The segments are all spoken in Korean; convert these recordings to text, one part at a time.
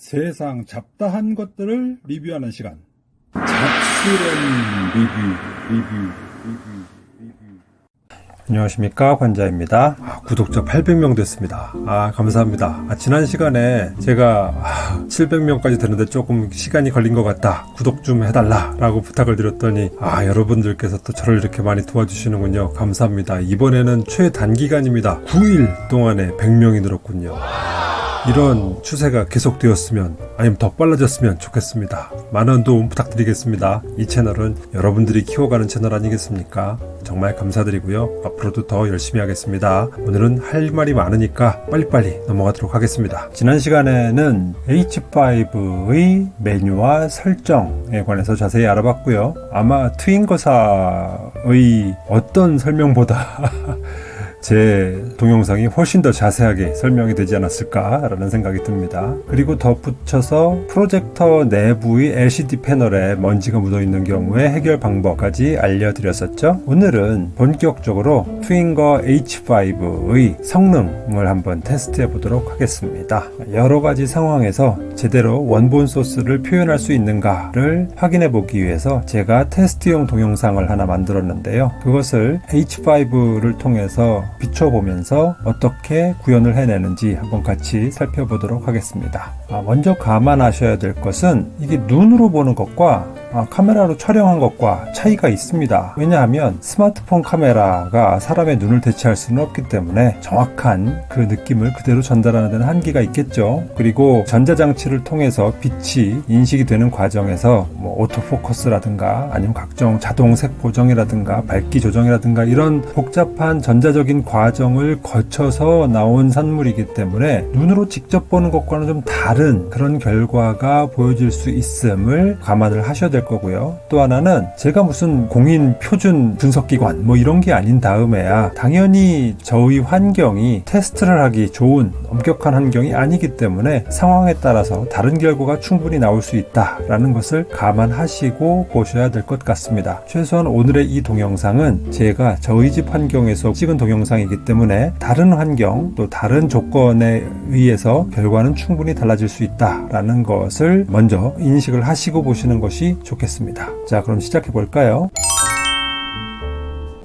세상 잡다한 것들을 리뷰하는 시간. 잡스런 리뷰, 리뷰, 리뷰, 리뷰. 안녕하십니까 관자입니다. 아, 구독자 800명 됐습니다. 아 감사합니다. 아, 지난 시간에 제가 아, 700명까지 되는데 조금 시간이 걸린 것 같다. 구독 좀 해달라라고 부탁을 드렸더니 아 여러분들께서 또 저를 이렇게 많이 도와주시는군요. 감사합니다. 이번에는 최단기간입니다. 9일 동안에 100명이 늘었군요. 이런 추세가 계속되었으면 아니면 더 빨라졌으면 좋겠습니다. 많은 도움 부탁드리겠습니다. 이 채널은 여러분들이 키워가는 채널 아니겠습니까? 정말 감사드리고요. 앞으로도 더 열심히 하겠습니다. 오늘은 할 말이 많으니까 빨리빨리 넘어가도록 하겠습니다. 지난 시간에는 H5의 메뉴와 설정에 관해서 자세히 알아봤고요. 아마 트윈거사의 어떤 설명보다 제 동영상이 훨씬 더 자세하게 설명이 되지 않았을까라는 생각이 듭니다. 그리고 덧붙여서 프로젝터 내부의 LCD 패널에 먼지가 묻어 있는 경우에 해결 방법까지 알려드렸었죠. 오늘은 본격적으로 트윈거 H5의 성능을 한번 테스트해 보도록 하겠습니다. 여러 가지 상황에서 제대로 원본 소스를 표현할 수 있는가를 확인해 보기 위해서 제가 테스트용 동영상을 하나 만들었는데요. 그것을 H5를 통해서 비춰보면서 어떻게 구현을 해내는지 한번 같이 살펴보도록 하겠습니다. 아, 먼저 감안하셔야 될 것은 이게 눈으로 보는 것과 아, 카메라로 촬영한 것과 차이가 있습니다. 왜냐하면 스마트폰 카메라가 사람의 눈을 대체할 수는 없기 때문에 정확한 그 느낌을 그대로 전달하는 데는 한계가 있겠죠. 그리고 전자장치를 통해서 빛이 인식이 되는 과정에서 뭐 오토포커스라든가 아니면 각종 자동색 보정이라든가 밝기 조정이라든가 이런 복잡한 전자적인 과정을 거쳐서 나온 산물이기 때문에 눈으로 직접 보는 것과는 좀 다른 그런 결과가 보여질 수 있음을 감안을 하셔야 될 거고요. 또 하나는 제가 무슨 공인 표준 분석기관 뭐 이런 게 아닌 다음에야 당연히 저의 환경이 테스트를 하기 좋은 엄격한 환경이 아니기 때문에 상황에 따라서 다른 결과가 충분히 나올 수 있다라는 것을 감안하시고 보셔야 될 것 같습니다. 최소한 오늘의 이 동영상은 제가 저희 집 환경에서 찍은 동영상이기 때문에 다른 환경 또 다른 조건에 의해서 결과는 충분히 달라질 수 있다라는 것을 먼저 인식을 하시고 보시는 것이 좋겠습니다. 자, 그럼 시작해 볼까요?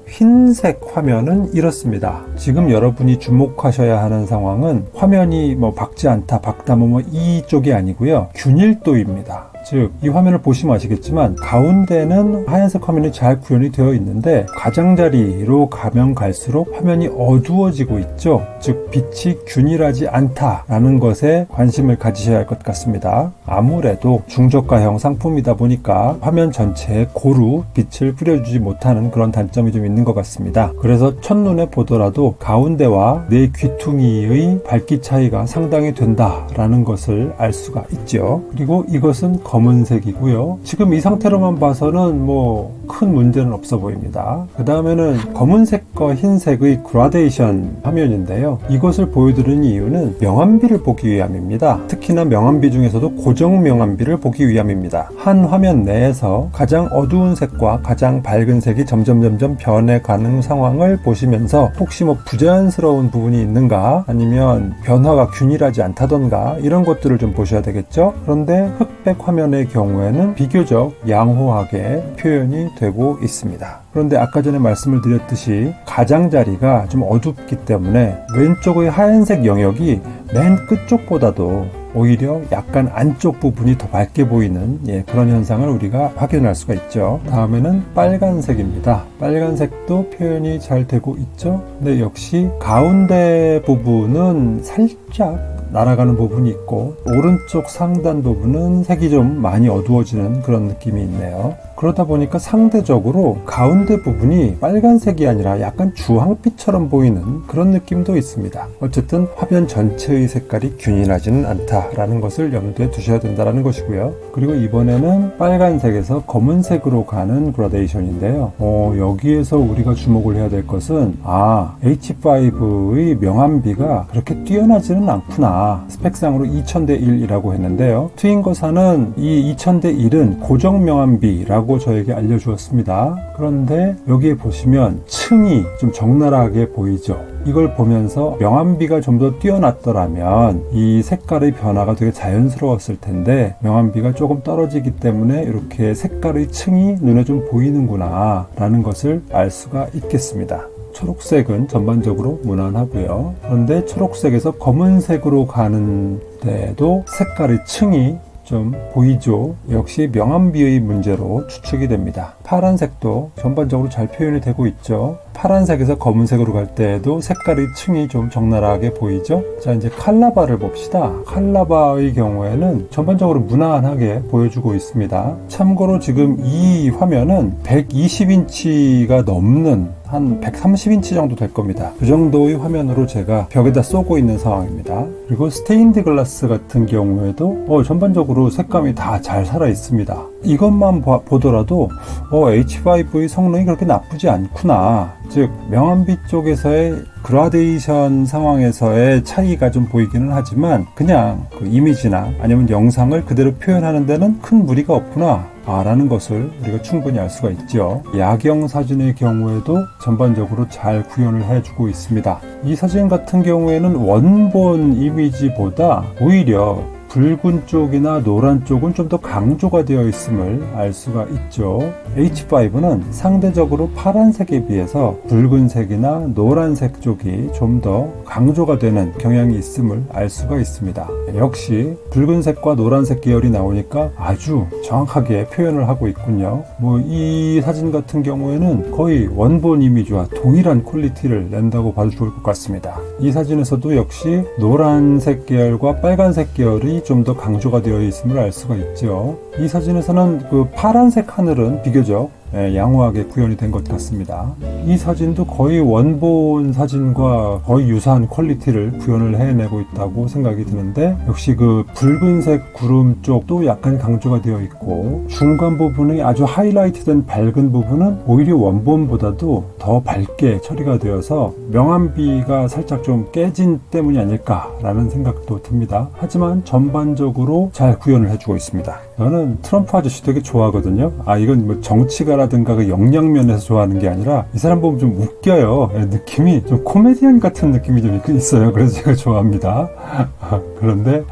흰색 화면은 이렇습니다. 지금 여러분이 주목하셔야 하는 상황은 화면이 뭐 밝지 않다, 밝다, 뭐, 뭐 이쪽이 아니고요. 균일도입니다. 즉, 이 화면을 보시면 아시겠지만, 가운데는 하얀색 화면이 잘 구현이 되어 있는데, 가장자리로 가면 갈수록 화면이 어두워지고 있죠. 즉, 빛이 균일하지 않다라는 것에 관심을 가지셔야 할 것 같습니다. 아무래도 중저가형 상품이다 보니까 화면 전체에 고루 빛을 뿌려주지 못하는 그런 단점이 좀 있는 것 같습니다. 그래서 첫눈에 보더라도 가운데와 내 귀퉁이의 밝기 차이가 상당히 된다라는 것을 알 수가 있죠. 그리고 이것은 검은색이고요. 지금 이 상태로만 봐서는 뭐 큰 문제는 없어 보입니다. 그 다음에는 검은색과 흰색의 그라데이션 화면인데요. 이것을 보여드리는 이유는 명암비를 보기 위함입니다. 특히나 명암비 중에서도 고정 명암비를 보기 위함입니다. 한 화면 내에서 가장 어두운 색과 가장 밝은 색이 점점 점점 변해가는 상황을 보시면서 혹시 뭐 부자연스러운 부분이 있는가 아니면 변화가 균일하지 않다던가 이런 것들을 좀 보셔야 되겠죠. 그런데 흑백 화면의 경우에는 비교적 양호하게 표현이 되고 있습니다. 그런데 아까 전에 말씀을 드렸듯이 가장자리가 좀 어둡기 때문에 왼쪽의 하얀색 영역이 맨 끝쪽보다도 오히려 약간 안쪽 부분이 더 밝게 보이는 예, 그런 현상을 우리가 확인할 수가 있죠. 다음에는 빨간색입니다. 빨간색도 표현이 잘 되고 있죠. 근데 역시 가운데 부분은 살짝 날아가는 부분이 있고 오른쪽 상단 부분은 색이 좀 많이 어두워지는 그런 느낌이 있네요. 그러다 보니까 상대적으로 가운데 부분이 빨간색이 아니라 약간 주황빛처럼 보이는 그런 느낌도 있습니다. 어쨌든 화면 전체의 색깔이 균일하지는 않다라는 것을 염두에 두셔야 된다는 것이고요. 그리고 이번에는 빨간색에서 검은색으로 가는 그라데이션인데요. 어, 여기에서 우리가 주목을 해야 될 것은 아 H5의 명암비가 그렇게 뛰어나지는 않구나. 스펙상으로 2000대 1이라고 했는데요. 트윈거사는 이 2000대 1은 고정 명암비라고 있다고 저에게 알려주었습니다. 그런데 여기에 보시면 층이 좀 적나라하게 보이죠. 이걸 보면서 명암비가 좀 더 뛰어났더라면 이 색깔의 변화가 되게 자연스러웠을 텐데 명암비가 조금 떨어지기 때문에 이렇게 색깔의 층이 눈에 좀 보이는구나 라는 것을 알 수가 있겠습니다. 초록색은 전반적으로 무난하고요. 그런데 초록색에서 검은색으로 가는 데도 색깔의 층이 좀 보이죠. 역시 명암비의 문제로 추측이 됩니다. 파란색도 전반적으로 잘 표현이 되고 있죠. 파란색에서 검은색으로 갈 때에도 색깔의 층이 좀 적나라하게 보이죠. 자, 이제 칼라바를 봅시다. 칼라바의 경우에는 전반적으로 무난하게 보여주고 있습니다. 참고로 지금 이 화면은 120인치가 넘는 한 130인치 정도 될 겁니다. 그 정도의 화면으로 제가 벽에다 쏘고 있는 상황입니다. 그리고 스테인드 글라스 같은 경우에도 어, 전반적으로 색감이 다 잘 살아 있습니다. 이것만 봐- 보더라도 어, H5의 성능이 그렇게 나쁘지 않구나. 즉 명암비 쪽에서의 그라데이션 상황에서의 차이가 좀 보이기는 하지만 그냥 그 이미지나 아니면 영상을 그대로 표현하는 데는 큰 무리가 없구나. 아, 라는 것을 우리가 충분히 알 수가 있죠. 야경 사진의 경우에도 전반적으로 잘 구현을 해주고 있습니다. 이 사진 같은 경우에는 원본 이미지보다 오히려 붉은 쪽이나 노란 쪽은 좀 더 강조가 되어 있음을 알 수가 있죠. H5는 상대적으로 파란색에 비해서 붉은색이나 노란색 쪽이 좀 더 강조가 되는 경향이 있음을 알 수가 있습니다. 역시 붉은색과 노란색 계열이 나오니까 아주 정확하게 표현을 하고 있군요. 뭐 이 사진 같은 경우에는 거의 원본 이미지와 동일한 퀄리티를 낸다고 봐도 좋을 것 같습니다. 이 사진에서도 역시 노란색 계열과 빨간색 계열이 좀 더 강조가 되어 있음을 알 수가 있죠. 이 사진에서는 그 파란색 하늘은 비교적 예, 양호하게 구현이 된 것 같습니다. 이 사진도 거의 원본 사진과 거의 유사한 퀄리티를 구현을 해내고 있다고 생각이 드는데 역시 그 붉은색 구름 쪽도 약간 강조가 되어 있고 중간 부분이 아주 하이라이트된 밝은 부분은 오히려 원본보다도 더 밝게 처리가 되어서 명암비가 살짝 좀 깨진 때문이 아닐까라는 생각도 듭니다. 하지만 전반적으로 잘 구현을 해주고 있습니다. 저는 트럼프 아저씨 되게 좋아하거든요. 아 이건 뭐 정치가라든가 그 역량 면에서 좋아하는 게 아니라 이 사람 보면 좀 웃겨요. 예, 느낌이 좀 코미디언 같은 느낌이 좀 있- 있어요. 그래서 제가 좋아합니다. 그런데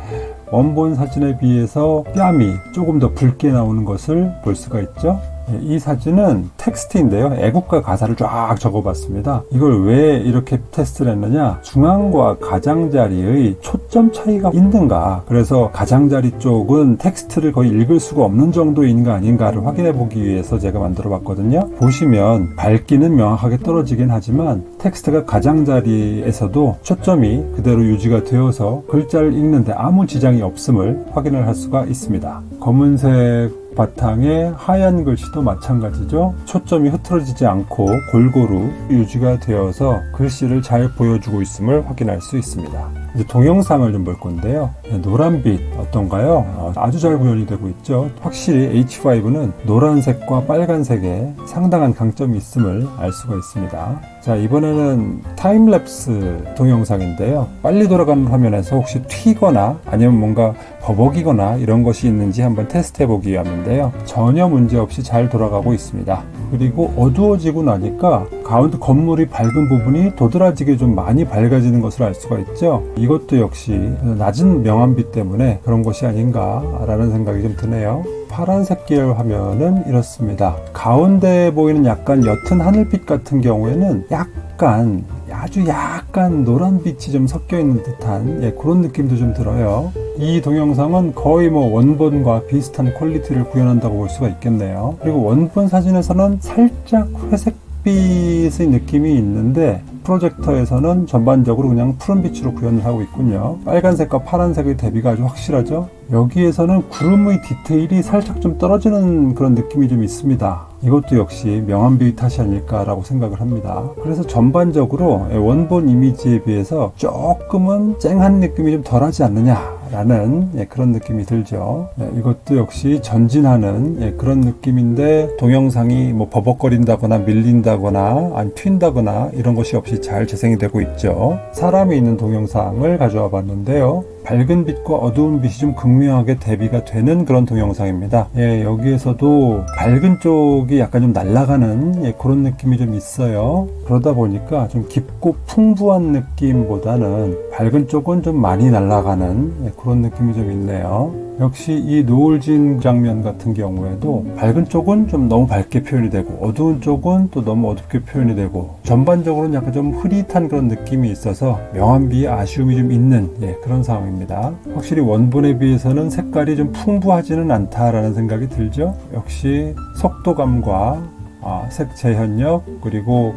원본 사진에 비해서 뺨이 조금 더 붉게 나오는 것을 볼 수가 있죠. 예, 이 사진은 텍스트인데요. 애국가 가사를 쫙 적어봤습니다. 이걸 왜 이렇게 테스트를 했느냐? 중앙과 가장자리의 초점 차이가 있는가? 그래서 가장자리 쪽은 텍스트를 거의 읽을 수가 없는 정도인 가 아닌가를 확인해 보기 위해서 제가 만들어 봤거든요. 보시면 밝기는 명확하게 떨어지긴 하지만 텍스트가 가장자리에서도 초점이 그대로 유지가 되어서 글자를 읽는데 아무 지장이 없음을 확인을 할 수가 있습니다. 검은색 바탕에 하얀 글씨도 마찬가지죠. 초점이 흐트러지지 않고 골고루 유지가 되어서 글씨를 잘 보여주고 있음을 확인할 수 있습니다. 이제 동영상을 좀 볼 건데요. 네, 노란빛 어떤가요? 어, 아주 잘 구현이 되고 있죠. 확실히 H5는 노란색과 빨간색에 상당한 강점이 있음을 알 수가 있습니다. 자, 이번에는 타임랩스 동영상인데요. 빨리 돌아가는 화면에서 혹시 튀거나 아니면 뭔가 버벅이거나 이런 것이 있는지 한번 테스트 해 보기 위함인데요. 전혀 문제 없이 잘 돌아가고 있습니다. 그리고 어두워지고 나니까 가운데 건물이 밝은 부분이 도드라지게 좀 많이 밝아지는 것을 알 수가 있죠. 이것도 역시 낮은 명암비 때문에 그런 것이 아닌가라는 생각이 좀 드네요. 파란색 계열 화면은 이렇습니다. 가운데 보이는 약간 옅은 하늘빛 같은 경우에는 약간 아주 약간 노란 빛이 좀 섞여 있는 듯한 예, 그런 느낌도 좀 들어요. 이 동영상은 거의 뭐 원본과 비슷한 퀄리티를 구현한다고 볼 수가 있겠네요. 그리고 원본 사진에서는 살짝 회색 빛의 느낌이 있는데 프로젝터에서는 전반적으로 그냥 푸른빛으로 구현을 하고 있군요. 빨간색과 파란색의 대비가 아주 확실하죠. 여기에서는 구름의 디테일이 살짝 좀 떨어지는 그런 느낌이 좀 있습니다. 이것도 역시 명암비 탓이 아닐까라고 생각을 합니다. 그래서 전반적으로 원본 이미지에 비해서 조금은 쨍한 느낌이 좀 덜하지 않느냐 라는 예, 그런 느낌이 들죠. 예, 이것도 역시 전진하는 예, 그런 느낌인데 동영상이 뭐 버벅거린다거나 밀린다거나 아니 튄다거나 이런 것이 없이 잘 재생이 되고 있죠. 사람이 있는 동영상을 가져와 봤는데요. 밝은 빛과 어두운 빛이 좀 극명하게 대비가 되는 그런 동영상입니다. 예, 여기에서도 밝은 쪽이 약간 좀 날아가는 예, 그런 느낌이 좀 있어요. 그러다 보니까 좀 깊고 풍부한 느낌보다는 밝은 쪽은 좀 많이 날아가는 예, 그런 느낌이 좀 있네요. 역시 이 노을진 장면 같은 경우에도 밝은 쪽은 좀 너무 밝게 표현이 되고 어두운 쪽은 또 너무 어둡게 표현이 되고 전반적으로는 약간 좀 흐릿한 그런 느낌이 있어서 명암 비의 아쉬움이 좀 있는 예, 그런 상황입니다. 확실히 원본에 비해서는 색깔이 좀 풍부하지는 않다라는 생각이 들죠. 역시 속도감과 아, 색 재현력 그리고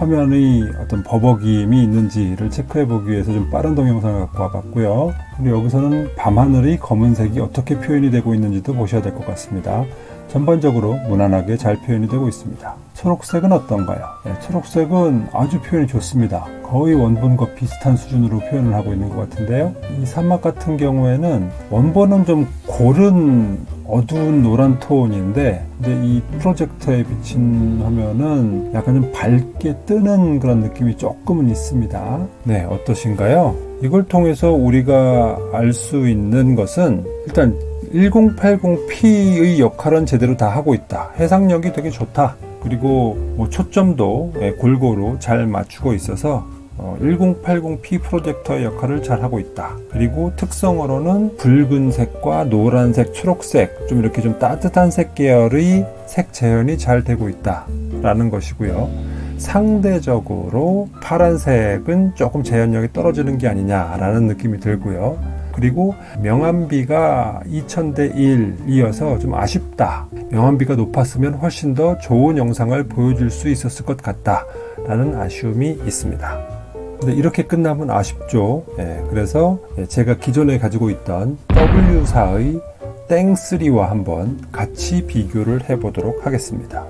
화면의 어떤 버벅임이 있는지를 체크해 보기 위해서 좀 빠른 동영상을 갖고 와봤고요. 그리고 여기서는 밤하늘의 검은색이 어떻게 표현이 되고 있는지도 보셔야 될 것 같습니다. 전반적으로 무난하게 잘 표현이 되고 있습니다. 초록색은 어떤가요? 네, 초록색은 아주 표현이 좋습니다. 거의 원본과 비슷한 수준으로 표현을 하고 있는 것 같은데요. 이 사막 같은 경우에는 원본은 좀 고른 어두운 노란 톤인데 근데 이 프로젝터에 비친 화면은 약간 좀 밝게 뜨는 그런 느낌이 조금은 있습니다. 네, 어떠신가요? 이걸 통해서 우리가 알 수 있는 것은 일단 1080p의 역할은 제대로 다 하고 있다. 해상력이 되게 좋다. 그리고 뭐 초점도 예, 골고루 잘 맞추고 있어서 1080p 프로젝터의 역할을 잘 하고 있다. 그리고 특성으로는 붉은색과 노란색, 초록색, 좀 이렇게 좀 따뜻한 색 계열의 색 재현이 잘 되고 있다. 라는 것이고요. 상대적으로 파란색은 조금 재현력이 떨어지는 게 아니냐라는 느낌이 들고요. 그리고 명암비가 2000대 1이어서 좀 아쉽다. 명암비가 높았으면 훨씬 더 좋은 영상을 보여줄 수 있었을 것 같다. 라는 아쉬움이 있습니다. 근데 이렇게 끝나면 아쉽죠. 예, 그래서 제가 기존에 가지고 있던 W4의 땡3와 한번 같이 비교를 해보도록 하겠습니다.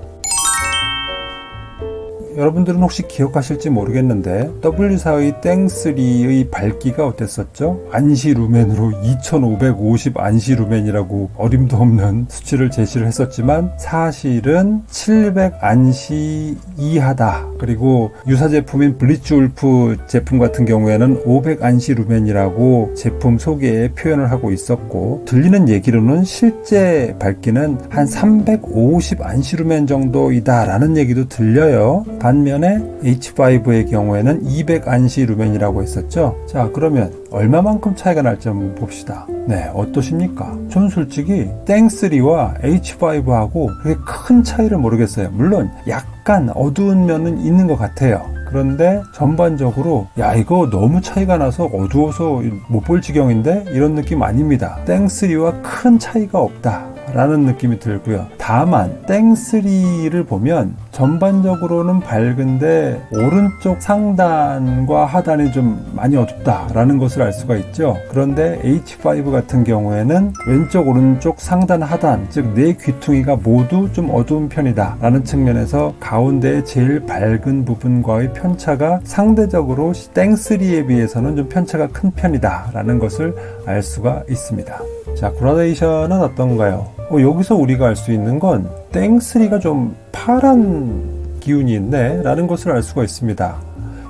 여러분들은 혹시 기억하실지 모르겠는데 W4의 땡3의 밝기가 어땠었죠? 안시 루멘으로 2550 안시 루멘이라고 어림도 없는 수치를 제시를 했었지만 사실은 700 안시 이하다. 그리고 유사 제품인 블리츠 울프 제품 같은 경우에는 500 안시 루멘이라고 제품 소개에 표현을 하고 있었고 들리는 얘기로는 실제 밝기는 한 350 안시 루멘 정도이다라는 얘기도 들려요. 반면에 H5의 경우에는 200 안시 루멘이라고 했었죠. 자, 그러면 얼마만큼 차이가 날지 한번 봅시다. 네, 어떠십니까? 전 솔직히 땡3와 H5하고 그렇게 큰 차이를 모르겠어요. 물론 약간 어두운 면은 있는 것 같아요. 그런데 전반적으로 야 이거 너무 차이가 나서 어두워서 못 볼 지경인데 이런 느낌 아닙니다. 땡3와 큰 차이가 없다. 라는 느낌이 들고요. 다만 땡3를 보면 전반적으로는 밝은데 오른쪽 상단과 하단이 좀 많이 어둡다라는 것을 알 수가 있죠. 그런데 H5 같은 경우에는 왼쪽 오른쪽 상단 하단 즉 네 귀퉁이가 모두 좀 어두운 편이다 라는 측면에서 가운데 제일 밝은 부분과의 편차가 상대적으로 땡3에 비해서는 좀 편차가 큰 편이다 라는 것을 알 수가 있습니다. 자, 그라데이션은 어떤가요? 어, 여기서 우리가 알 수 있는 건 땡3가 좀 파란 기운이 있네 라는 것을 알 수가 있습니다.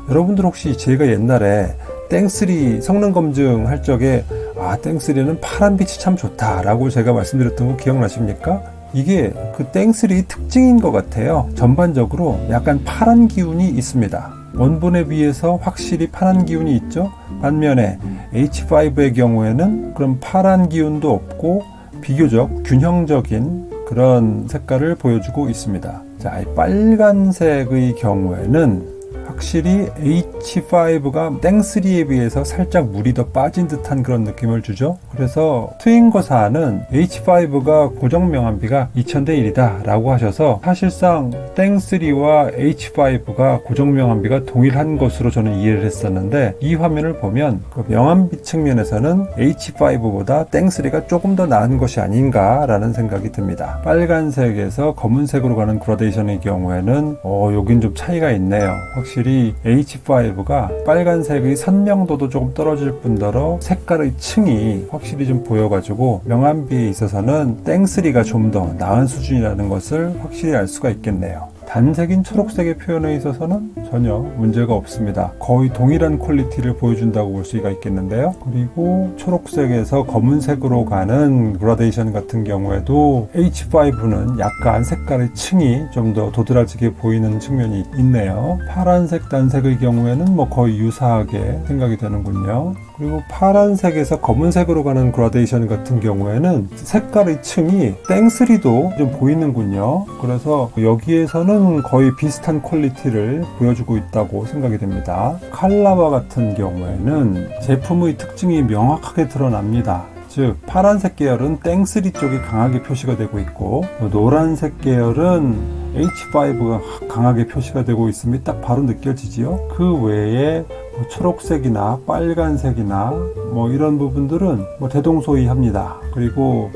여러분들 혹시 제가 옛날에 땡3 성능 검증 할 적에 아 땡3는 파란 빛이 참 좋다 라고 제가 말씀드렸던 거 기억나십니까? 이게 그 땡3의 특징인 것 같아요. 전반적으로 약간 파란 기운이 있습니다. 원본에 비해서 확실히 파란 기운이 있죠. 반면에 H5의 경우에는 그런 파란 기운도 없고 비교적 균형적인 그런 색깔을 보여주고 있습니다. 자, 빨간색의 경우에는 확실히 H5가 땡3에 비해서 살짝 물이 더 빠진 듯한 그런 느낌을 주죠. 그래서 트윈거사는 H5가 고정 명암비가 2000대 1이다 라고 하셔서 사실상 땡3와 H5가 고정 명암비가 동일한 것으로 저는 이해를 했었는데 이 화면을 보면 그 명암비 측면에서는 H5보다 땡3가 조금 더 나은 것이 아닌가 라는 생각이 듭니다. 빨간색에서 검은색으로 가는 그라데이션의 경우에는 어, 여긴 좀 차이가 있네요. 확실히 H5가 빨간색의 선명도도 조금 떨어질 뿐더러 색깔의 층이 확실히 좀 보여가지고 명암비에 있어서는 땡3가 좀 더 나은 수준이라는 것을 확실히 알 수가 있겠네요. 단색인 초록색의 표현에 있어서는 전혀 문제가 없습니다. 거의 동일한 퀄리티를 보여준다고 볼 수가 있겠는데요. 그리고 초록색에서 검은색으로 가는 그라데이션 같은 경우에도 H5는 약간 색깔의 층이 좀 더 도드라지게 보이는 측면이 있네요. 파란색 단색의 경우에는 뭐 거의 유사하게 생각이 되는군요. 그리고 파란색에서 검은색으로 가는 그라데이션 같은 경우에는 색깔의 층이 땡스리도 좀 보이는군요. 그래서 여기에서는 거의 비슷한 퀄리티를 보여주고 있다고 생각이 됩니다. 칼라바 같은 경우에는 제품의 특징이 명확하게 드러납니다. 즉 파란색 계열은 땡스리 쪽이 강하게 표시가 되고 있고 노란색 계열은 H5가 강하게 표시가 되고 있음이 딱 바로 느껴지지요. 그 외에 뭐 초록색이나 빨간색이나 뭐 이런 부분들은 뭐 대동소이합니다. 그리고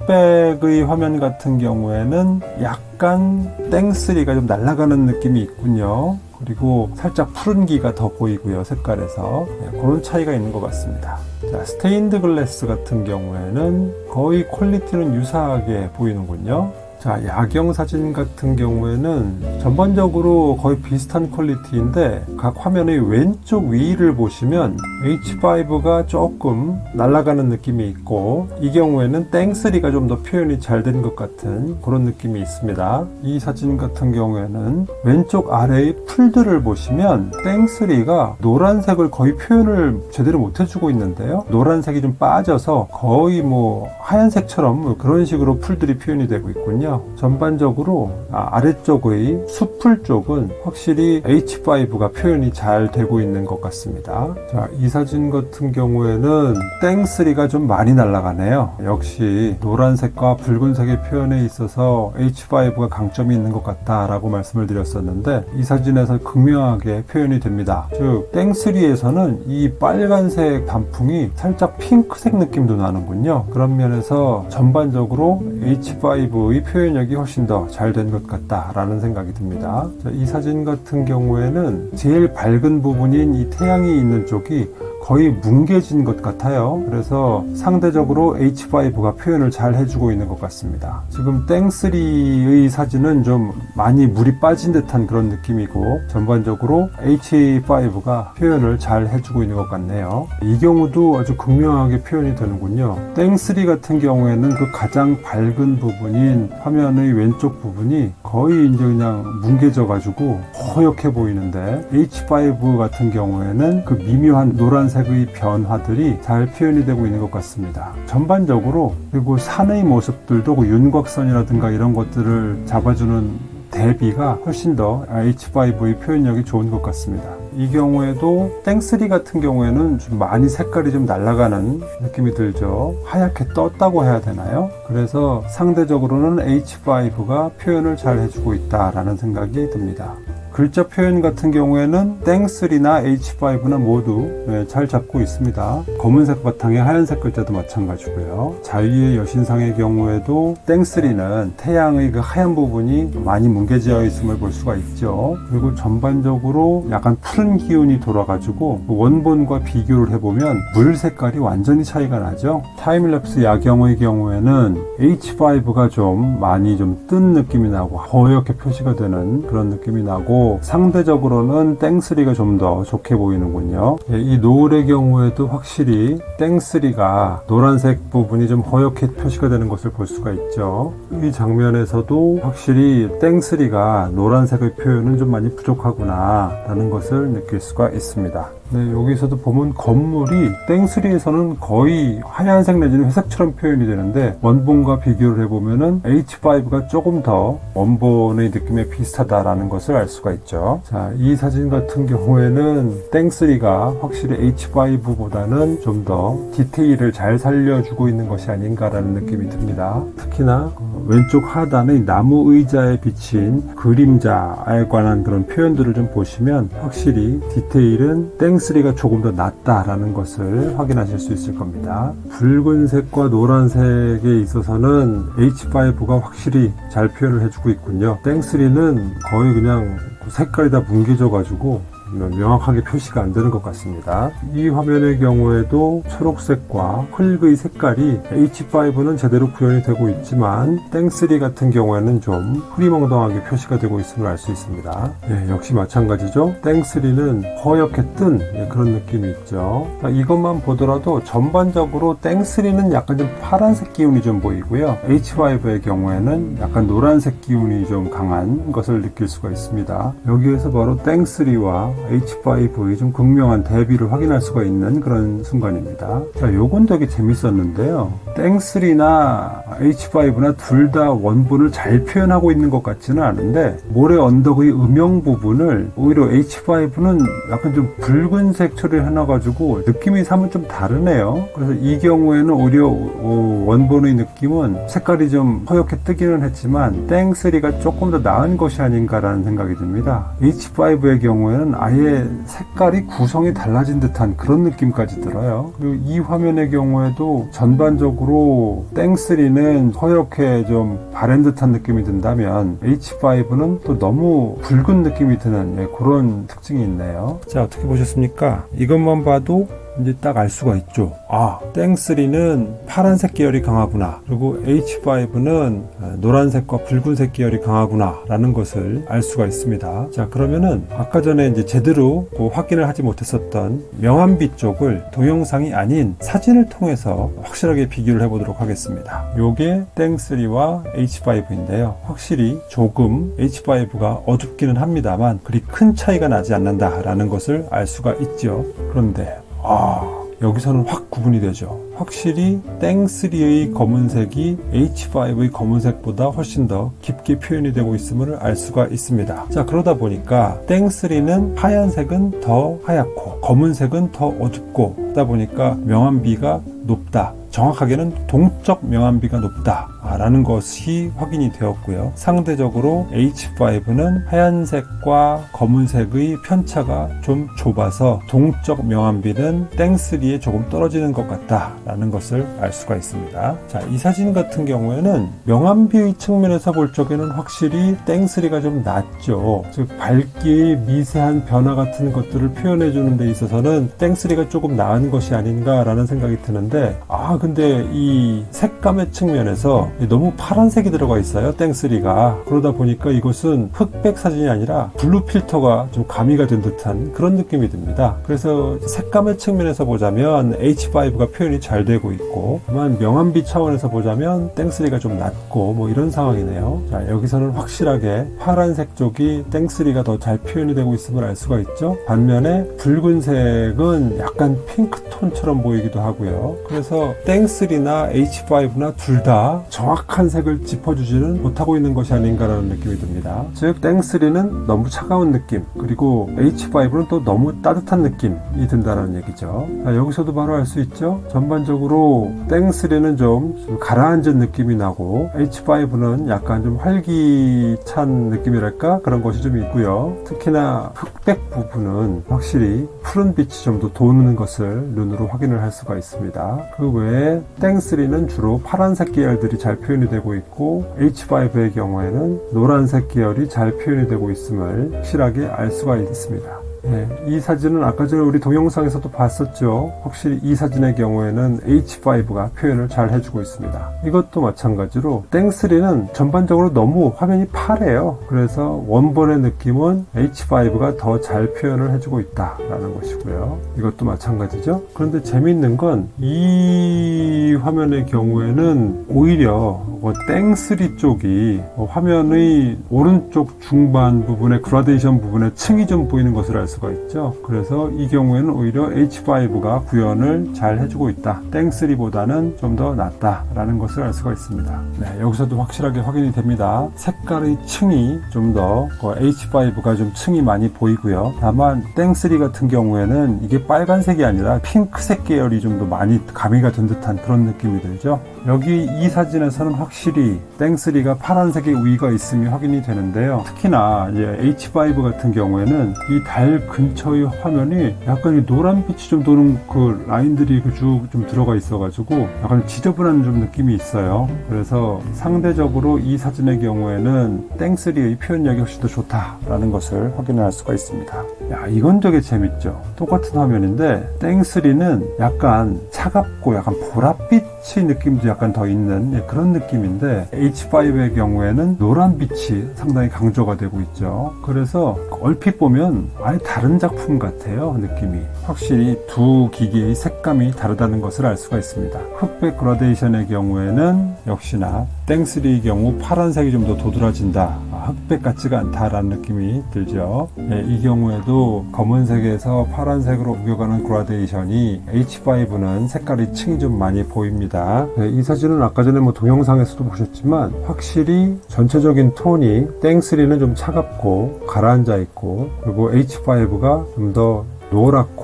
흑백의 화면 같은 경우에는 약간 땡스리가 좀 날아가는 느낌이 있군요. 그리고 살짝 푸른기가 더 보이고요, 색깔에서. 네, 그런 차이가 있는 것 같습니다. 자, 스테인드 글래스 같은 경우에는 거의 퀄리티는 유사하게 보이는군요. 자, 야경 사진 같은 경우에는 전반적으로 거의 비슷한 퀄리티인데 각 화면의 왼쪽 위를 보시면 H5가 조금 날아가는 느낌이 있고 이 경우에는 땡3가 좀 더 표현이 잘 된 것 같은 그런 느낌이 있습니다. 이 사진 같은 경우에는 왼쪽 아래의 풀들을 보시면 땡3가 노란색을 거의 표현을 제대로 못 해주고 있는데요. 노란색이 좀 빠져서 거의 뭐 하얀색처럼 뭐 그런 식으로 풀들이 표현이 되고 있군요. 전반적으로 아, 래쪽의 수풀 쪽은 확실히 H5가 표현이 잘 되고 있는 것 같습니다. 자, 이 사진 같은 경우에는 땡3가 좀 많이 날아가네요. 역시 노란색과 붉은색의 표현에 있어서 H5가 강점이 있는 것 같다라고 말씀을 드렸었는데 이 사진에서 극명하게 표현이 됩니다. 즉 땡3에서는 이 빨간색 단풍이 살짝 핑크색 느낌도 나는군요. 그런 면에서 전반적으로 H5의 표현 력이 훨씬 더 잘 된 것 같다라는 생각이 듭니다. 자, 이 사진 같은 경우에는 제일 밝은 부분인 이 태양이 있는 쪽이 거의 뭉개진 것 같아요. 그래서 상대적으로 H5가 표현을 잘 해주고 있는 것 같습니다. 지금 땡3의 사진은 좀 많이 물이 빠진 듯한 그런 느낌이고 전반적으로 H5가 표현을 잘 해주고 있는 것 같네요. 이 경우도 아주 극명하게 표현이 되는군요. 땡3 같은 경우에는 그 가장 밝은 부분인 화면의 왼쪽 부분이 거의 이제 그냥 뭉개져 가지고 허옇게 보이는데 H5 같은 경우에는 그 미묘한 노란색 의 변화들이 잘 표현이 되고 있는 것 같습니다. 전반적으로 그리고 산의 모습들도 그 윤곽선이라든가 이런 것들을 잡아주는 대비가 훨씬 더 H5의 표현력이 좋은 것 같습니다. 이 경우에도 땡3 같은 경우에는 좀 많이 색깔이 좀 날아가는 느낌이 들죠. 하얗게 떴다고 해야 되나요? 그래서 상대적으로는 H5가 표현을 잘 해주고 있다라는 생각이 듭니다. 글자 표현 같은 경우에는 땡3나 H5나 모두 네, 잘 잡고 있습니다. 검은색 바탕에 하얀색 글자도 마찬가지고요. 자유의 여신상의 경우에도 땡3는 태양의 그 하얀 부분이 많이 뭉개져 있음을 볼 수가 있죠. 그리고 전반적으로 약간 푸른 기운이 돌아가지고 원본과 비교를 해보면 물 색깔이 완전히 차이가 나죠. 타임랩스 야경의 경우에는 H5가 좀 많이 좀 뜬 느낌이 나고 허옇게 표시가 되는 그런 느낌이 나고 상대적으로는 땡3가 좀 더 좋게 보이는군요. 예, 이 노을의 경우에도 확실히 땡3가 노란색 부분이 좀 허옇게 표시가 되는 것을 볼 수가 있죠. 이 장면에서도 확실히 땡3가 노란색의 표현은 좀 많이 부족하구나 라는 것을 느낄 수가 있습니다. 네, 여기서도 보면 건물이 땡3에서는 거의 하얀색 내지는 회색처럼 표현이 되는데 원본과 비교를 해보면은 H5가 조금 더 원본의 느낌에 비슷하다라는 것을 알 수가 있죠. 자, 이 사진 같은 경우에는 땡3가 확실히 H5보다는 좀 더 디테일을 잘 살려주고 있는 것이 아닌가라는 느낌이 듭니다. 특히나 그 왼쪽 하단의 나무 의자에 비친 그림자에 관한 그런 표현들을 좀 보시면 확실히 디테일은 땡 3가 조금 더 낫다라는 것을 확인하실 수 있을 겁니다. 붉은색과 노란색에 있어서는 H5가 확실히 잘 표현을 해주고 있군요. 땡3는 거의 그냥 색깔이 다 뭉개져 가지고 명확하게 표시가 안 되는 것 같습니다. 이 화면의 경우에도 초록색과 흙의 색깔이 H5는 제대로 구현이 되고 있지만 땡3 같은 경우에는 좀 흐리멍덩하게 표시가 되고 있음을 알 수 있습니다. 예, 역시 마찬가지죠. 땡3는 허옇게 뜬 예, 그런 느낌이 있죠. 자, 이것만 보더라도 전반적으로 땡3는 약간 좀 파란색 기운이 좀 보이고요. H5의 경우에는 약간 노란색 기운이 좀 강한 것을 느낄 수가 있습니다. 여기에서 바로 땡3와 H5의 좀 극명한 대비를 확인할 수가 있는 그런 순간입니다. 자, 요건 되게 재밌었는데요. 땡3나 H5나 둘 다 원본을 잘 표현하고 있는 것 같지는 않은데 모래 언덕의 음영 부분을 오히려 H5는 약간 좀 붉은색 처리를 해놔가지고 느낌이 사뭇 좀 다르네요. 그래서 이 경우에는 오히려 어, 원본의 느낌은 색깔이 좀 허옇게 뜨기는 했지만 땡3가 조금 더 나은 것이 아닌가라는 생각이 듭니다. H5의 경우에는 아예 색깔이 구성이 달라진 듯한 그런 느낌까지 들어요. 그리고 이 화면의 경우에도 전반적으로 땡3는 허옇게 좀 바랜 듯한 느낌이 든다면 H5는 또 너무 붉은 느낌이 드는 예, 그런 특징이 있네요. 자, 어떻게 보셨습니까? 이것만 봐도 이제 딱 알 수가 있죠. 아, 땡3는 파란색 계열이 강하구나. 그리고 H5는 노란색과 붉은색 계열이 강하구나. 라는 것을 알 수가 있습니다. 자, 그러면은 아까 전에 이제 제대로 그 확인을 하지 못했었던 명암비 쪽을 동영상이 아닌 사진을 통해서 확실하게 비교를 해보도록 하겠습니다. 요게 땡3와 H5인데요. 확실히 조금 H5가 어둡기는 합니다만 그리 큰 차이가 나지 않는다라는 것을 알 수가 있죠. 그런데 아, 여기서는 확 구분이 되죠. 확실히 땡3의 검은색이 H5의 검은색보다 훨씬 더 깊게 표현이 되고 있음을 알 수가 있습니다. 자, 그러다 보니까 땡3는 하얀색은 더 하얗고 검은색은 더 어둡고 그러다 보니까 명암비가 높다. 정확하게는 동적 명암비가 높다. 라는 것이 확인이 되었고요. 상대적으로 H5는 하얀색과 검은색의 편차가 좀 좁아서 동적 명암비는 땡3에 조금 떨어지는 것 같다. 라는 것을 알 수가 있습니다. 자, 이 사진 같은 경우에는 명암비의 측면에서 볼 적에는 확실히 땡3가 좀 낮죠. 즉, 밝기의 미세한 변화 같은 것들을 표현해 주는 데 있어서는 땡3가 조금 나은 것이 아닌가라는 생각이 드는데, 아, 근데 이 색감의 측면에서 너무 파란색이 들어가 있어요. 땡3가. 그러다 보니까 이것은 흑백 사진이 아니라 블루 필터가 좀 가미가 된 듯한 그런 느낌이 듭니다. 그래서 색감의 측면에서 보자면 H5가 표현이 잘 되고 있고, 다만 명암비 차원에서 보자면 땡3가 좀 낮고 뭐 이런 상황이네요. 자, 여기서는 확실하게 파란색 쪽이 땡3가 더 잘 표현이 되고 있음을 알 수가 있죠. 반면에 붉은색은 약간 핑크톤처럼 보이기도 하고요. 그래서 땡3나 H5나 둘 다 정확한 색을 짚어주지는 못하고 있는 것이 아닌가라는 느낌이 듭니다. 즉 땡3는 너무 차가운 느낌 그리고 H5는 또 너무 따뜻한 느낌이 든다는 얘기죠. 자, 여기서도 바로 알 수 있죠. 전반적으로 땡3는 좀, 좀 가라앉은 느낌이 나고 H5는 약간 좀 활기찬 느낌이랄까 그런 것이 좀 있고요. 특히나 흑백 부분은 확실히 푸른 빛이 좀 더 도는 것을 눈으로 확인을 할 수가 있습니다. 그 외에 땡3는 주로 파란색 계열들이 잘 표현이 되고 있고 H5의 경우에는 노란색 계열이 잘 표현이 되고 있음을 확실하게 알 수가 있습니다. 네, 이 사진은 아까 전에 우리 동영상에서도 봤었죠. 확실히 이 사진의 경우에는 H5가 표현을 잘 해주고 있습니다. 이것도 마찬가지로 땡3는 전반적으로 너무 화면이 파래요. 그래서 원본의 느낌은 H5가 더 잘 표현을 해주고 있다라는 것이고요. 이것도 마찬가지죠. 그런데 재미있는 건 이 화면의 경우에는 오히려 뭐 땡3 쪽이 화면의 오른쪽 중반 부분에 그라데이션 부분에 층이 좀 보이는 것을 알 수가 있죠. 그래서 이 경우에는 오히려 H5가 구현을 잘 해주고 있다. 땡3보다는 좀 더 낫다라는 것을 알 수가 있습니다. 네, 여기서도 확실하게 확인이 됩니다. 색깔의 층이 좀 더 H5가 좀 층이 많이 보이고요. 다만 땡3 같은 경우에는 이게 빨간색이 아니라 핑크색 계열이 좀 더 많이 가미가 된 듯한 그런 느낌이 들죠. 여기 이 사진에서는 확실히 땡3가 파란색의 우위가 있음이 확인이 되는데요. 특히나 이제 H5 같은 경우에는 이 달 근처의 화면이 약간 이 노란빛이 좀 도는 그 라인들이 쭉 좀 들어가 있어가지고 약간 지저분한 좀 느낌이 있어요. 그래서 상대적으로 이 사진의 경우에는 땡3의 표현력이 훨씬 더 좋다라는 것을 확인할 수가 있습니다. 야, 이건 되게 재밌죠. 똑같은 화면인데 땡3는 약간 차갑고 약간 보랏빛 의 느낌도 약간 더 있는 예, 그런 느낌인데 H5의 경우에는 노란 빛이 상당히 강조가 되고 있죠. 그래서 얼핏 보면 아예 다른 작품 같아요. 느낌이. 확실히 두 기기의 색감이 다르다는 것을 알 수가 있습니다. 흑백 그라데이션의 경우에는 역시나 땡3의 경우 파란색이 좀 더 도드라진다. 아, 흑백 같지가 않다라는 느낌이 들죠. 예, 이 경우에도 검은색에서 파란색으로 옮겨가는 그라데이션이 H5는 색깔이 층이 좀 많이 보입니다. 네, 이 사진은 아까 전에 뭐 동영상에서도 보셨지만 확실히 전체적인 톤이 땡3는 좀 차갑고 가라앉아 있고 그리고 H5가 좀 더 노랗고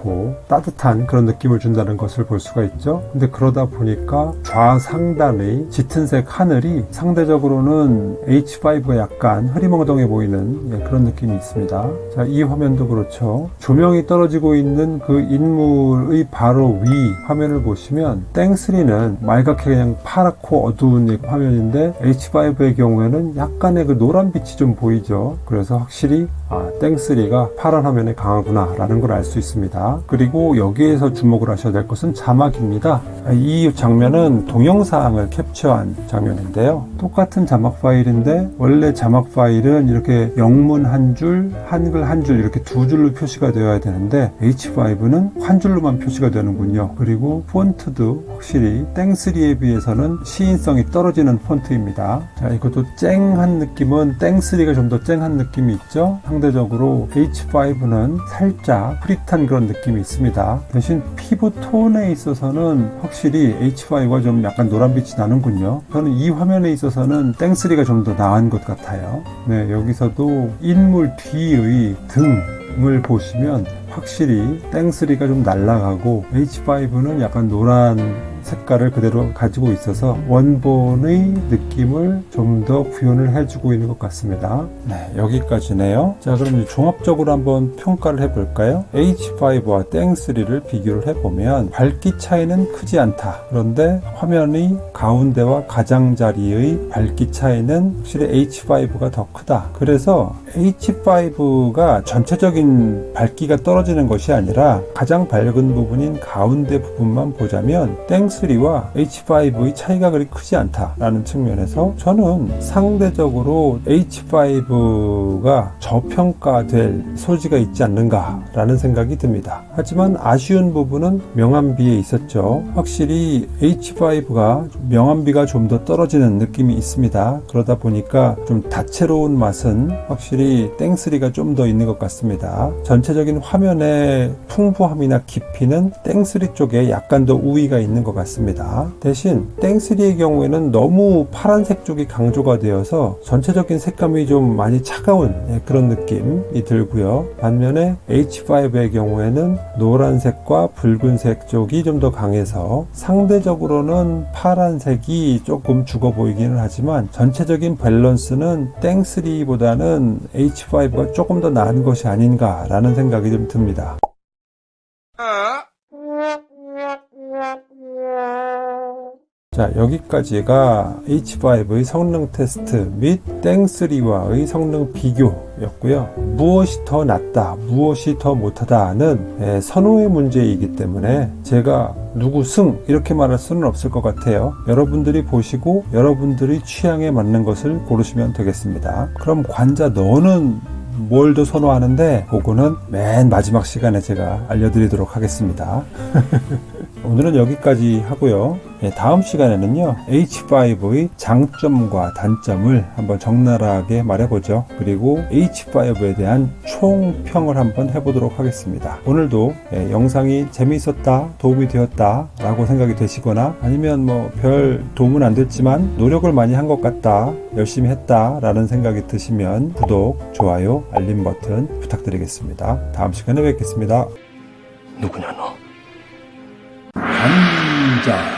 따뜻한 그런 느낌을 준다는 것을 볼 수가 있죠. 근데 그러다 보니까 좌상단의 짙은색 하늘이 상대적으로는 H5가 약간 흐리멍덩해 보이는 예, 그런 느낌이 있습니다. 자, 이 화면도 그렇죠. 조명이 떨어지고 있는 그 인물의 바로 위 화면을 보시면 땡3는 말갛게 그냥 파랗고 어두운 이 화면인데 H5의 경우에는 약간의 그 노란 빛이 좀 보이죠. 그래서 확실히 아, 땡3가 파란 화면에 강하구나 라는 걸 알 수 있습니다. 그리고 여기에서 주목을 하셔야 될 것은 자막입니다. 이 장면은 동영상을 캡처한 장면인데요. 똑같은 자막 파일인데 원래 자막 파일은 이렇게 영문 한 줄, 한글 한 줄 이렇게 두 줄로 표시가 되어야 되는데 H5는 한 줄로만 표시가 되는군요. 그리고 폰트도 확실히 땡3에 비해서는 시인성이 떨어지는 폰트입니다. 자, 이것도 쨍한 느낌은 땡3가 좀 더 쨍한 느낌이 있죠. 상대적으로 H5는 살짝 프릿한 그런 느낌 이 있습니다. 대신 피부 톤에 있어서는 확실히 H5가 좀 약간 노란빛이 나는군요. 저는 이 화면에 있어서는 땡3가 좀 더 나은 것 같아요. 네, 여기서도 인물 뒤의 등을 보시면 확실히 땡3가 좀 날아가고 H5는 약간 노란 색깔을 그대로 가지고 있어서 원본의 느낌을 좀 더 구현을 해주고 있는 것 같습니다. 네, 여기까지네요. 자, 그럼 종합적으로 한번 평가를 해볼까요? H5와 땡3를 비교를 해보면 밝기 차이는 크지 않다. 그런데 화면의 가운데와 가장자리의 밝기 차이는 확실히 H5가 더 크다. 그래서 H5가 전체적인 밝기가 떨어지는 것이 아니라 가장 밝은 부분인 가운데 부분만 보자면 땡 3와 H5의 차이가 그리 크지 않다라는 측면에서 저는 상대적으로 H5가 저평가될 소지가 있지 않는가라는 생각이 듭니다. 하지만 아쉬운 부분은 명암비에 있었죠. 확실히 H5가 명암비가 좀 더 떨어지는 느낌이 있습니다. 그러다 보니까 좀 다채로운 맛은 확실히 땡3가 좀 더 있는 것 같습니다. 전체적인 화면의 풍부함이나 깊이는 땡3 쪽에 약간 더 우위가 있는 것 같습니다. 대신 땡3의 경우에는 너무 파란색 쪽이 강조가 되어서 전체적인 색감이 좀 많이 차가운 예, 그런 느낌이 들고요. 반면에 H5의 경우에는 노란색과 붉은색 쪽이 좀 더 강해서 상대적으로는 파란색이 조금 죽어 보이기는 하지만 전체적인 밸런스는 땡3보다는 H5가 조금 더 나은 것이 아닌가라는 생각이 좀 듭니다. 자, 여기까지가 H5의 성능 테스트 및 땡3와의 성능 비교였고요. 무엇이 더 낫다, 무엇이 더 못하다는 예, 선호의 문제이기 때문에 제가 누구 승 이렇게 말할 수는 없을 것 같아요. 여러분들이 보시고 여러분들의 취향에 맞는 것을 고르시면 되겠습니다. 그럼 관자 너는 뭘 더 선호하는데 그거는 맨 마지막 시간에 제가 알려드리도록 하겠습니다. 오늘은 여기까지 하고요. 예, 다음 시간에는요, H5의 장점과 단점을 한번 적나라하게 말해보죠. 그리고 H5에 대한 총평을 한번 해보도록 하겠습니다. 오늘도 예, 영상이 재미있었다, 도움이 되었다, 라고 생각이 되시거나 아니면 뭐 별 도움은 안 됐지만 노력을 많이 한 것 같다, 열심히 했다, 라는 생각이 드시면 구독, 좋아요, 알림 버튼 부탁드리겠습니다. 다음 시간에 뵙겠습니다. 누구냐 너? 관자